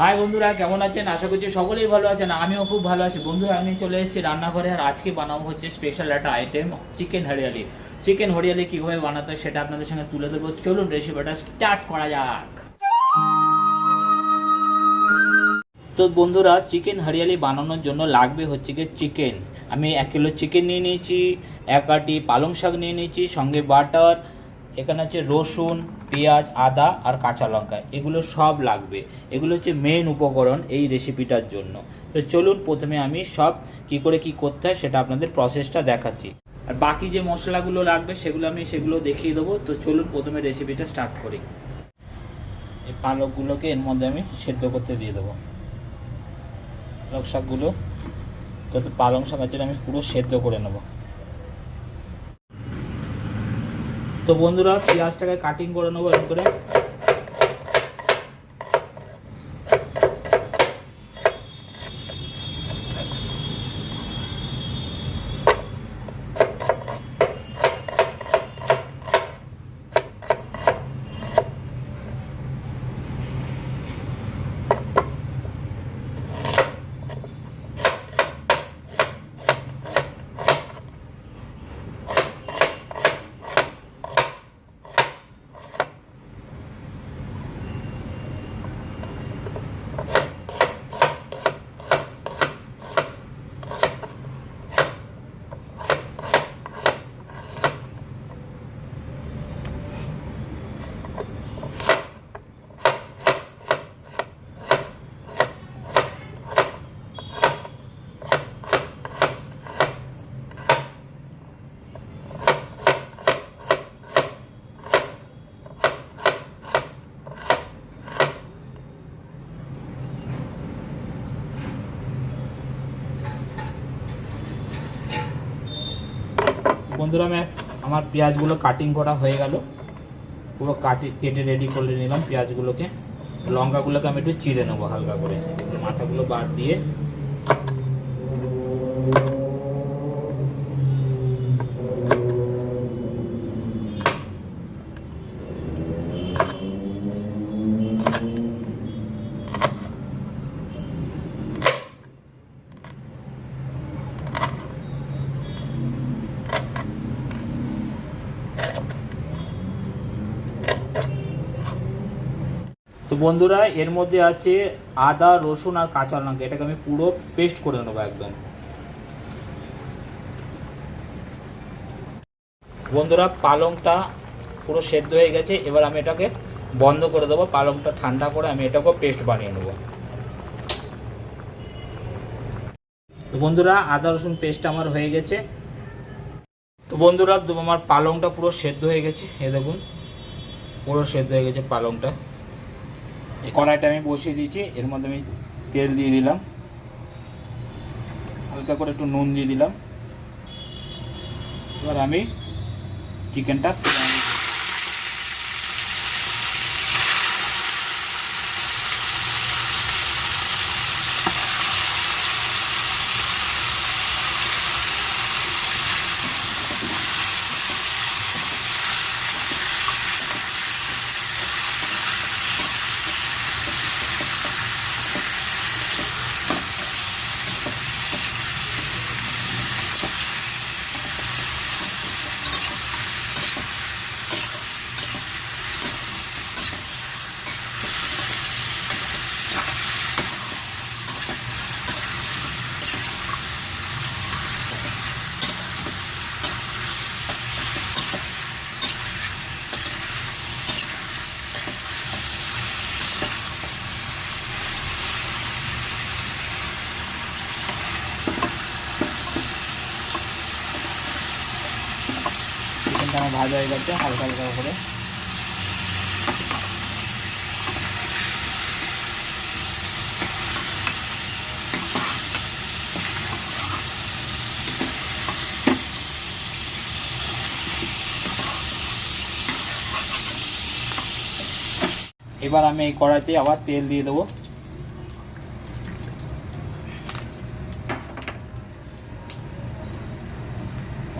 High বন্ধুরা, কেমন আছেন? আশা করছি সকলেই ভালো আছেন, আমিও খুব ভালো আছি। বন্ধুরা, আমি চলে এসেছি রান্নাঘরে, আর আজকে বানাবো হচ্ছে স্পেশাল একটা item chicken hariyali. Chicken hariyali কীভাবে বানাতে হয় সেটা আপনাদের সঙ্গে তুলে ধরবো। চলুন রেসিপিটা স্টার্ট করা যাক। তো বন্ধুরা চিকেন হরিয়ালি বানানোর জন্য লাগবে হচ্ছে গিয়ে চিকেন আমি এক কিলো চিকেন নিয়ে নিয়েছি, এক আটি পালং শাক নিয়ে নিয়েছি, সঙ্গে বাটার এখানে হচ্ছে রসুন, পেঁয়াজ, আদা আর কাঁচা লঙ্কা। এগুলো সব লাগবে। এগুলো হচ্ছে মেন উপকরণ এই রেসিপিটার জন্য। তো চলুন প্রথমে আমি সব কি করে কি করতে হয় সেটা আপনাদের প্রসেসটা দেখাচ্ছি। আর বাকি যে মশলাগুলো লাগবে সেগুলো আমি সেগুলো দেখিয়ে দেবো। তো চলুন প্রথমে রেসিপিটা স্টার্ট করি। এই পালকগুলোকে এর মধ্যে আমি সেদ্ধ করতে দিয়ে দেবো। পালক শাকগুলো, যত পালং শাক আছে আমি পুরো সেদ্ধ করে নেব। তো বন্ধুরা পেঁয়াজটাকে কাটিং করে নেব এরকম করে। বন্ধুরা, আমি আমার পেঁয়াজগুলো কাটিং করা হয়ে গেল। পুরো কাটি কেটে রেডি করে নিলাম পেঁয়াজগুলোকে। লঙ্কাগুলোকে আমি একটু চিড়ে নেব হালকা করে। মাথাগুলো বাদ দিয়ে। তো বন্ধুরা, এর মধ্যে আছে আদা, রসুন আর কাঁচা লঙ্কা। এটাকে আমি পুরো পেস্ট করে নেব একদম। বন্ধুরা, পালংটা পুরো সেদ্ধ হয়ে গেছে। এবার আমি এটাকে বন্ধ করে দেবো। পালংটা ঠান্ডা করে আমি এটাকেও পেস্ট বানিয়ে নেব। তো বন্ধুরা, আদা, রসুন পেস্ট আমার হয়ে গেছে। তো বন্ধুরা, আমার পালংটা পুরো সেদ্ধ হয়ে গেছে। এ দেখুন, পুরো সেদ্ধ হয়ে গেছে পালংটা। এই কড়াইটা আমি বসিয়ে দিয়েছি, এর মধ্যে আমি তেল দিয়ে দিলাম। হালকা করে একটু নুন দিয়ে দিলাম। এবার আমি চিকেনটা তুলে আনব। চিকেনটা আমার ভাজা হয়ে গেছে, হালকা হালকা করে। এবার আমি এই কড়াইতে আবার তেল দিয়ে দেবো।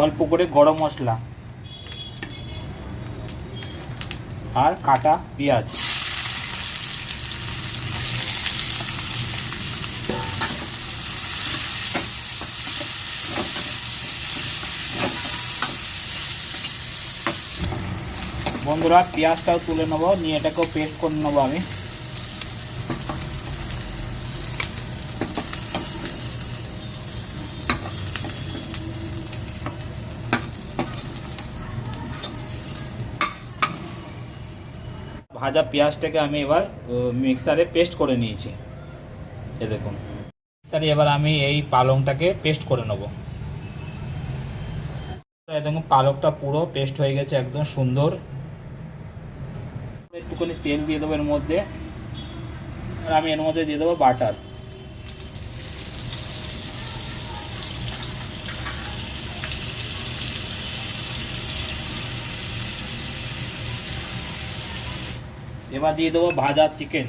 অল্প করে গরম মশলা। আর কাটা পেঁয়াজ। বন্ধুরা পেঁয়াজটাও তুলে নেব নিয়ে এটাকেও পেস্ট করে নেব আমি। ভাজা পেঁয়াজটাকে আমি এবার মিক্সারে পেস্ট করে নিয়েছি। এ দেখুন। স্যার এবার আমি এই পালংটাকে পেস্ট করে নেব। দেখুন পালকটা পুরো পেস্ট হয়ে গেছে, একদম সুন্দর। একটুখানি তেল দিয়ে দেবো এর মধ্যে। আর আমি এর মধ্যে দিয়ে দেবো বাটার এবার দিয়ে দেবো ভাজা চিকেন।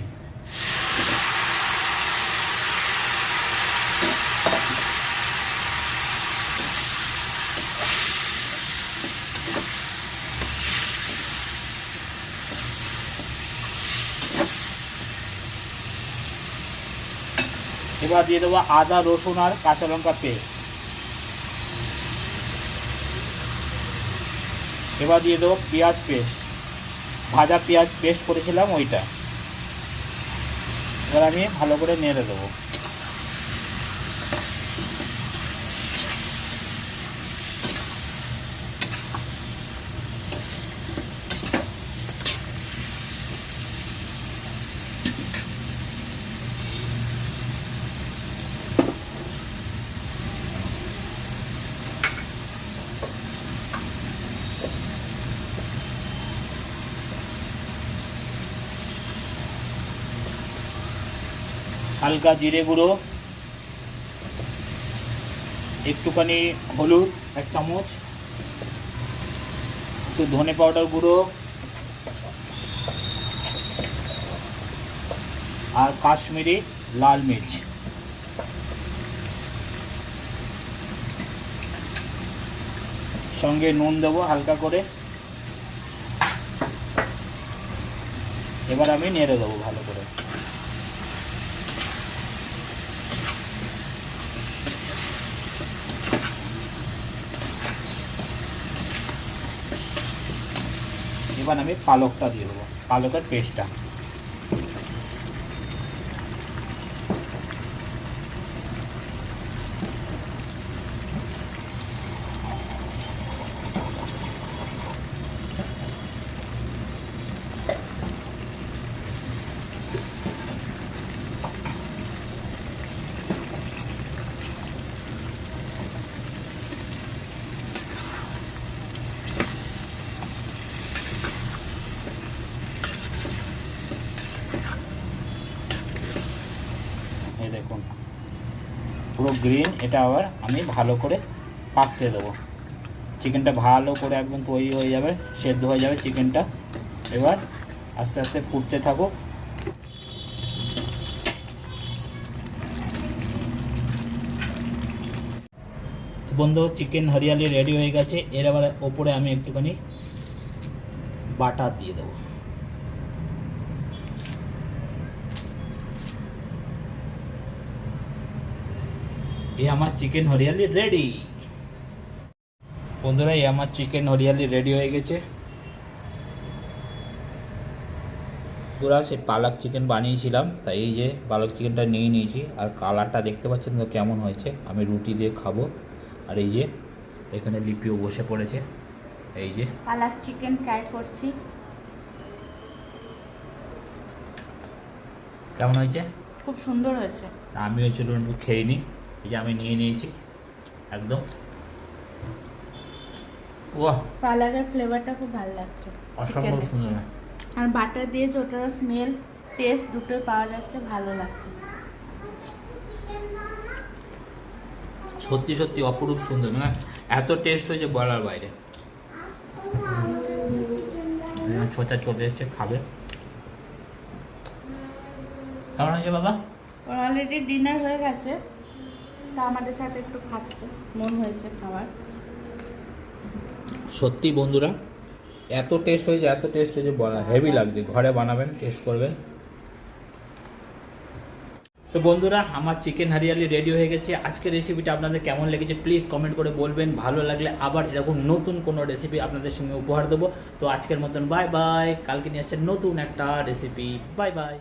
এবার দিয়ে দেবো আদা, রসুন আর কাঁচা লঙ্কা পেস্ট। এবার দিয়ে দেবো পেঁয়াজ পেস্ট। ভাজা পেঁয়াজ পেস্ট করেছিলাম ওইটা। এবার আমি ভালো করে নেড়ে দেবো। হালকা জিরে গুঁড়ো, একটুখানি হলুদ, এক চামচ, একটু ধনে পাউডার গুঁড়ো আর কাশ্মীরি লাল মির্চ। সঙ্গে নুন দেবো হালকা করে। এবার আমি নেড়ে দেবো ভালো করে। এবার আমি পালকটা দিয়ে দেবো পালকের পেস্টটা এই দেখুন পুরো গ্রিন এটা আবার আমি ভালো করে পাকতে দেবো। চিকেনটা ভালো করে একদম তৈরি হয়ে যাবে, সেদ্ধ হয়ে যাবে চিকেনটা এবার আস্তে আস্তে ফুটতে থাকুক। তো বন্ধু চিকেন হরিয়ালি রেডি হয়ে গেছে। এর আবার ওপরে আমি একটুখানি বাটার দিয়ে দেবো। এই আমার চিকেন হরিয়ালি রেডি বন্ধুরা এই আমার চিকেন হরিয়ালি রেডি হয়ে গেছে। বন্ধুরা সে পালক চিকেন বানিয়েছিলাম তাই এই যে পালক চিকেনটা নিয়ে নিয়েছি আর কালারটা দেখতে পাচ্ছেন তো কেমন হয়েছে? আমি রুটি দিয়ে খাব। আর এই যে এখানে লিপিও বসে পড়েছে। এই যে। পালাক চিকেন ট্রাই করছি। কেমন হয়েছে? খুব সুন্দর হয়েছে। আমিও চলুন খেয়ে নিই। এই যে আমি নিয়ে নিয়েছি একদম। বাহ পালাকের ফ্লেভারটা খুব ভালো লাগছে। অসম্ভব সুন্দর। আর বাটার দিয়েছে ওটারও স্মেল টেস্ট দুটোই পাওয়া যাচ্ছে ভালো লাগছে। সত্যি সত্যি অপরূপ সুন্দর। মানে এত টেস্ট হয়েছে বলার বাইরে। ছোচা চলে এসছে খাবে। কেমন হয়েছে বাবা? অলরেডি ডিনার হয়ে গেছে। তা আমাদের সাথে একটু খাচ্ছে। মন হয়েছে খাবার সত্যি বন্ধুরা, এত টেস্ট হয়েছে, এত টেস্ট হয়েছে, বলা হেভি লাগছে। ঘরে বানাবেন টেস্ট করবেন। তো বন্ধুরা, আমার চিকেন হারিয়ালি রেডি হয়ে গেছে। আজকের রেসিপিটা আপনাদের কেমন লেগেছে প্লিজ কমেন্ট করে বলবেন। ভালো লাগলে আবার এরকম নতুন কোনো রেসিপি আপনাদের সঙ্গে উপহার দেবো। তো আজকের মতন বাই বাই কালকে নিয়ে আসছে নতুন একটা রেসিপি বাই বাই